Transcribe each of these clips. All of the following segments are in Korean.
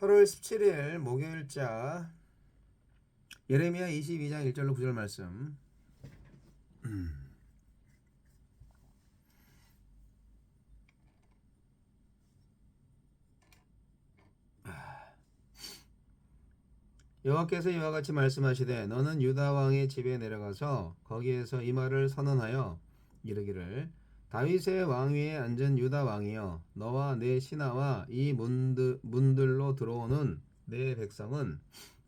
8월 17일 목요일자. 예레미야 22장 1절로 9절 말씀. 여호와께서 이와 같이 말씀하시되 너는 유다 왕의 집에 내려가서 거기에서 이 말을 선언하여 이르기를 다윗의 왕위에 앉은 유다 왕이여 너와 내 신하와 이 문드, 문들로 들어오는 내 백성은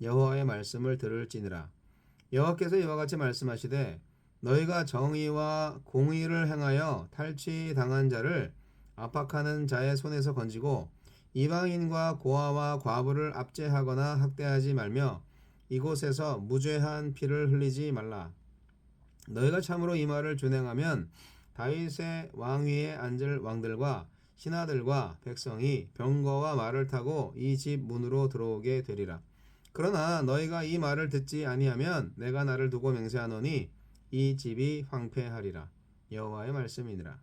여호와의 말씀을 들을지니라 여호와께서 이와 같이 말씀하시되 너희가 정의와 공의를 행하여 탈취당한 자를 압박하는 자의 손에서 건지고 이방인과 고아와 과부를 압제하거나 학대하지 말며 이곳에서 무죄한 피를 흘리지 말라. 너희가 참으로 이 말을 준행하면 다윗의 왕위에 앉을 왕들과 신하들과 백성이 병거와 말을 타고 이 집 문으로 들어오게 되리라. 그러나 너희가 이 말을 듣지 아니하면 내가 나를 두고 맹세하노니 이 집이 황폐하리라. 여호와의 말씀이니라.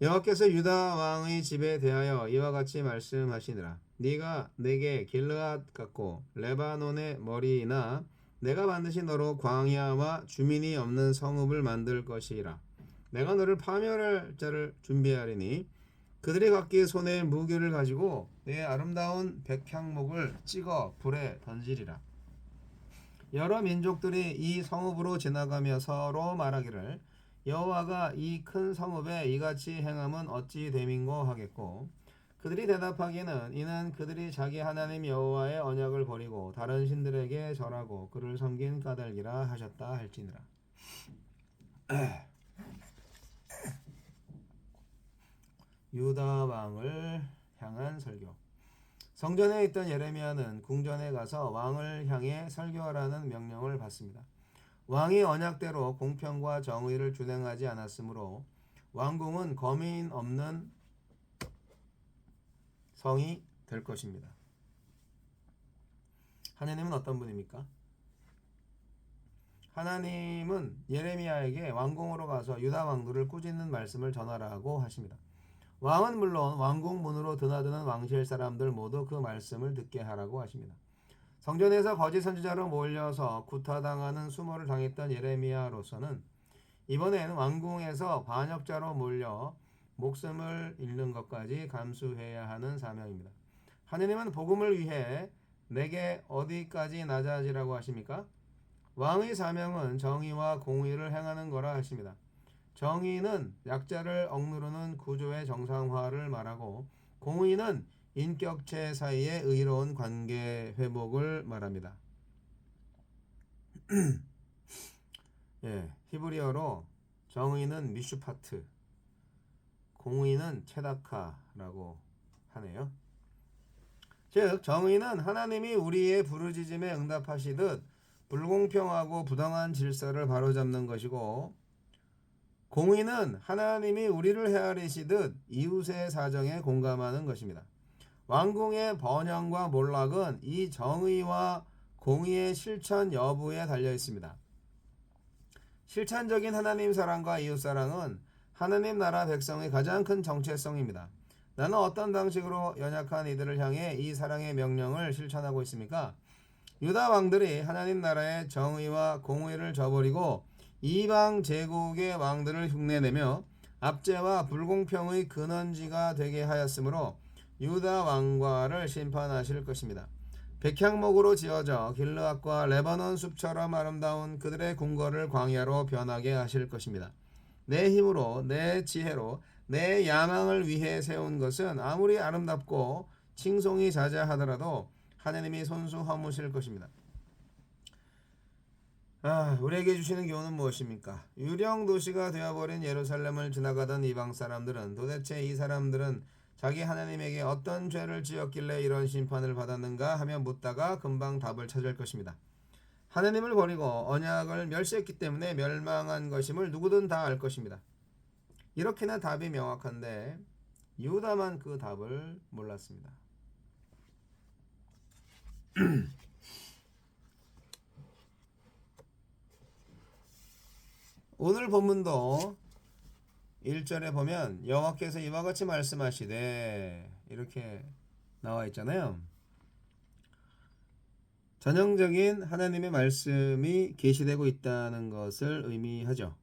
여호와께서 유다 왕의 집에 대하여 이와 같이 말씀하시니라 네가 내게 길르앗 같고 레바논의 머리나 내가 반드시 너로 광야와 주민이 없는 성읍을 만들 것이라 내가 너를 파멸할 자를 준비하리니 그들이 각기 손에 무기를 가지고 내 아름다운 백향목을 찍어 불에 던지리라. 여러 민족들이 이 성읍으로 지나가며 서로 말하기를 여호와가 이 큰 성읍에 이같이 행함은 어찌 됨인고 하겠고 그들이 대답하기는 이는 그들이 자기 하나님 여호와의 언약을 버리고 다른 신들에게 절하고 그를 섬긴 까닭이라 하셨다 할지니라 유다 왕을 향한 설교 성전에 있던 예레미야는 궁전에 가서 왕을 향해 설교하라는 명령을 받습니다. 왕이 언약대로 공평과 정의를 준행하지 않았으므로 왕궁은 거민 없는 성이 될 것입니다. 하나님은 어떤 분입니까? 하나님은 예레미야에게 왕궁으로 가서 유다 왕들을 꾸짖는 말씀을 전하라고 하십니다. 왕은 물론 왕궁 문으로 드나드는 왕실 사람들 모두 그 말씀을 듣게 하라고 하십니다. 성전에서 거짓 선지자로 몰려서 구타당하는 수모를 당했던 예레미야로서는 이번엔 왕궁에서 반역자로 몰려 목숨을 잃는 것까지 감수해야 하는 사명입니다. 하느님은 복음을 위해 내게 어디까지 낮아지라고 하십니까? 왕의 사명은 정의와 공의를 행하는 거라 하십니다. 정의는 약자를 억누르는 구조의 정상화를 말하고 공의는 인격체 사이의 의로운 관계 회복을 말합니다. 예, 히브리어로 정의는 미슈파트, 공의는 체다카라고 하네요. 즉 정의는 하나님이 우리의 부르짖음에 응답하시듯 불공평하고 부당한 질서를 바로잡는 것이고 공의는 하나님이 우리를 헤아리시듯 이웃의 사정에 공감하는 것입니다. 왕궁의 번영과 몰락은 이 정의와 공의의 실천 여부에 달려 있습니다. 실천적인 하나님 사랑과 이웃 사랑은 하나님 나라 백성의 가장 큰 정체성입니다. 나는 어떤 방식으로 연약한 이들을 향해 이 사랑의 명령을 실천하고 있습니까? 유다 왕들이 하나님 나라의 정의와 공의를 저버리고 이방 제국의 왕들을 흉내내며 압제와 불공평의 근원지가 되게 하였으므로 유다 왕과를 심판하실 것입니다. 백향목으로 지어져 길르앗과 레바논 숲처럼 아름다운 그들의 궁궐을 광야로 변하게 하실 것입니다. 내 힘으로 내 지혜로 내 야망을 위해 세운 것은 아무리 아름답고 칭송이 자자하더라도 하나님이 손수 허무실 것입니다. 아, 우리에게 주시는 교훈은 무엇입니까? 유령 도시가 되어버린 예루살렘을 지나가던 이방 사람들은 도대체 이 사람들은 자기 하나님에게 어떤 죄를 지었길래 이런 심판을 받았는가 하며 묻다가 금방 답을 찾을 것입니다. 하나님을 버리고 언약을 멸시했기 때문에 멸망한 것임을 누구든 다 알 것입니다. 이렇게나 답이 명확한데 유다만 그 답을 몰랐습니다. 오늘 본문도 1절에 보면 여호와께서 이와 같이 말씀하시되 이렇게 나와 있잖아요. 전형적인 하나님의 말씀이 계시되고 있다는 것을 의미하죠.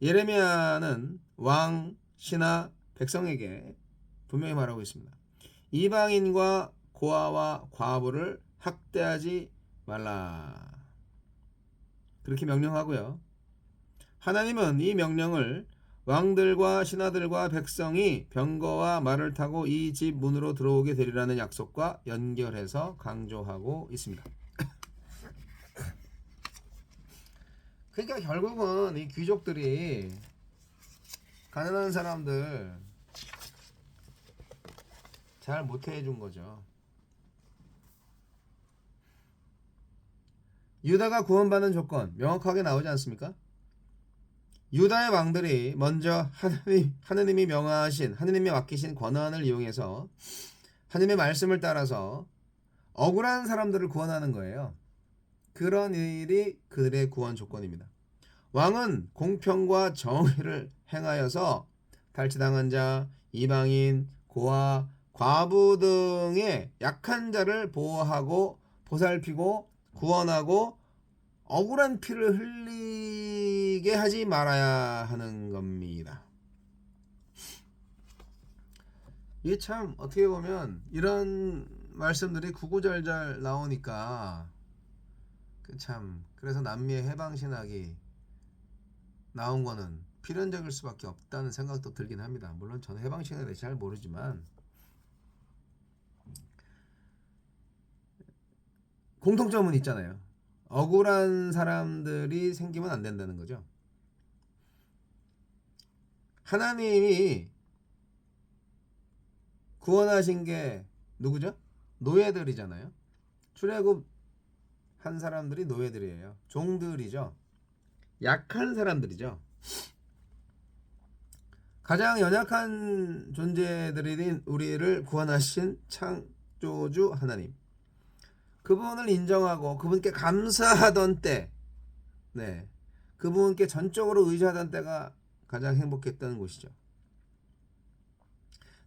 예레미야는 왕, 신하, 백성에게 분명히 말하고 있습니다. 이방인과 고아와 과부를 학대하지 말라. 그렇게 명령하고요. 하나님은 이 명령을 왕들과 신하들과 백성이 병거와 말을 타고 이 집 문으로 들어오게 되리라는 약속과 연결해서 강조하고 있습니다. 그러니까 결국은 이 귀족들이 가난한 사람들 잘 못해 준 거죠. 유다가 구원받는 조건 명확하게 나오지 않습니까? 유다의 왕들이 먼저 하나님, 하느님이 명하신 하느님이 맡기신 권한을 이용해서 하느님의 말씀을 따라서 억울한 사람들을 구원하는 거예요. 그런 일이 그들의 구원 조건입니다. 왕은 공평과 정의를 행하여서 탈취당한 자, 이방인, 고아, 과부 등의 약한 자를 보호하고 보살피고 구원하고 억울한 피를 흘리게 하지 말아야 하는 겁니다. 이게 참 어떻게 보면 이런 말씀들이 구구절절 나오니까 그참 그래서 남미의 해방 신학이 나온 거는 필연적일 수밖에 없다는 생각도 들긴 합니다. 물론 저는 해방 신학에 대해 잘 모르지만 공통점은 있잖아요. 억울한 사람들이 생기면 안 된다는 거죠. 하나님이 구원하신 게 누구죠? 노예들이잖아요. 출애굽 한 사람들이 노예들이에요. 종들이죠. 약한 사람들이죠. 가장 연약한 존재들인 우리를 구원하신 창조주 하나님. 그분을 인정하고 그분께 감사하던 때, 네, 그분께 전적으로 의지하던 때가 가장 행복했던 곳이죠.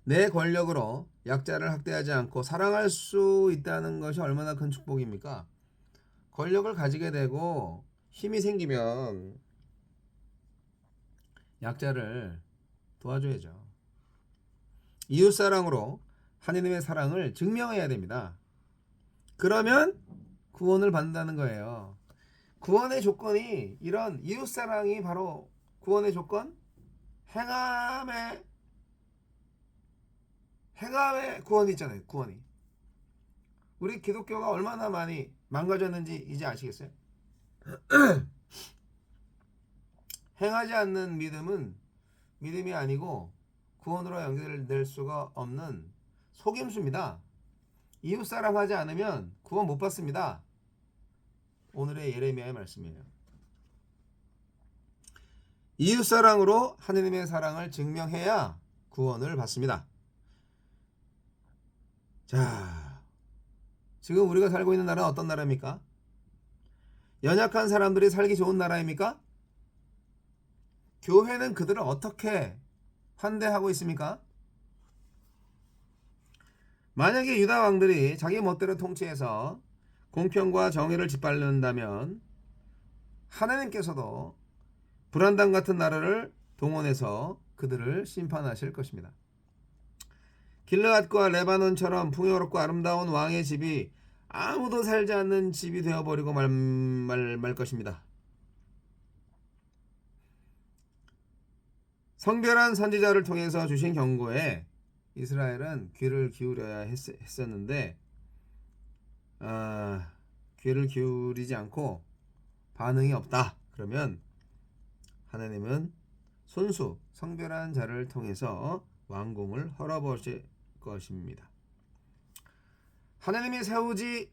내 권력으로 약자를 학대하지 않고 사랑할 수 있다는 것이 얼마나 큰 축복입니까? 권력을 가지게 되고 힘이 생기면 약자를 도와줘야죠. 이웃 사랑으로 하느님의 사랑을 증명해야 됩니다. 그러면 구원을 받는다는 거예요. 구원의 조건이 이런 이웃 사랑이 바로 구원의 조건? 행함의 행함의 구원이 있잖아요. 구원이. 우리 기독교가 얼마나 많이 망가졌는지 이제 아시겠어요? 행하지 않는 믿음은 믿음이 아니고 구원으로 연결될 수가 없는 속임수입니다. 이웃 사랑하지 않으면 구원 못 받습니다. 오늘의 예레미야의 말씀이에요. 이웃 사랑으로 하느님의 사랑을 증명해야 구원을 받습니다. 자, 지금 우리가 살고 있는 나라는 어떤 나라입니까? 연약한 사람들이 살기 좋은 나라입니까? 교회는 그들을 어떻게 환대하고 있습니까? 만약에 유다 왕들이 자기 멋대로 통치해서 공평과 정의를 짓밟는다면 하나님께서도 불안당 같은 나라를 동원해서 그들을 심판하실 것입니다. 길르앗과 레바논처럼 풍요롭고 아름다운 왕의 집이 아무도 살지 않는 집이 되어버리고 말, 말, 말 것입니다. 성별한 선지자를 통해서 주신 경고에 이스라엘은 귀를 기울여야 했, 었는데 아, 귀를 기울이지 않고 반응이 없다. 그러면 하나님은 손수 성별한 자를 통해서 왕궁을 헐어버릴 것입니다. 하나님이 세우지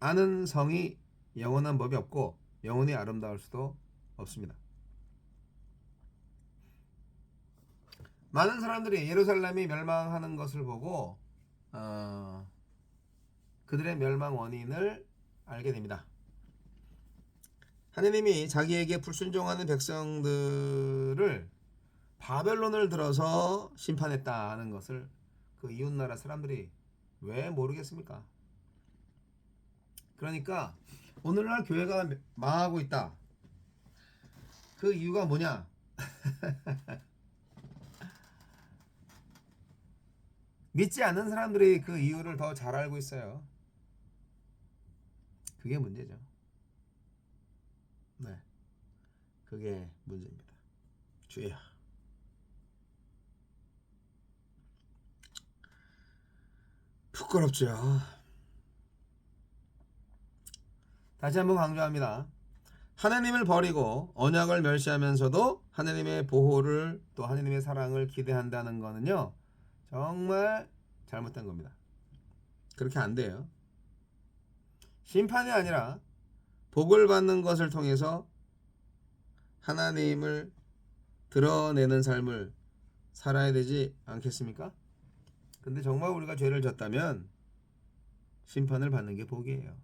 않은 성이 영원한 법이 없고 영원히 아름다울 수도 없습니다. 많은 사람들이 예루살렘이 멸망하는 것을 보고 어, 그들의 멸망 원인을 알게 됩니다. 하느님이 자기에게 불순종하는 백성들을 바벨론을 들어서 심판했다 하는 것을 그 이웃나라 사람들이 왜 모르겠습니까? 그러니까 오늘날 교회가 망하고 있다. 그 이유가 뭐냐? 믿지 않는 사람들이 그 이유를 더 잘 알고 있어요. 그게 문제죠. 네. 그게 문제입니다. 주야. 부끄럽죠. 다시 한번 강조합니다. 하나님을 버리고 언약을 멸시하면서도 하나님의 보호를 또 하나님의 사랑을 기대한다는 거는요. 정말 잘못된 겁니다. 그렇게 안 돼요. 심판이 아니라 복을 받는 것을 통해서 하나님을 드러내는 삶을 살아야 되지 않겠습니까? 근데 정말 우리가 죄를 졌다면 심판을 받는 게 복이에요.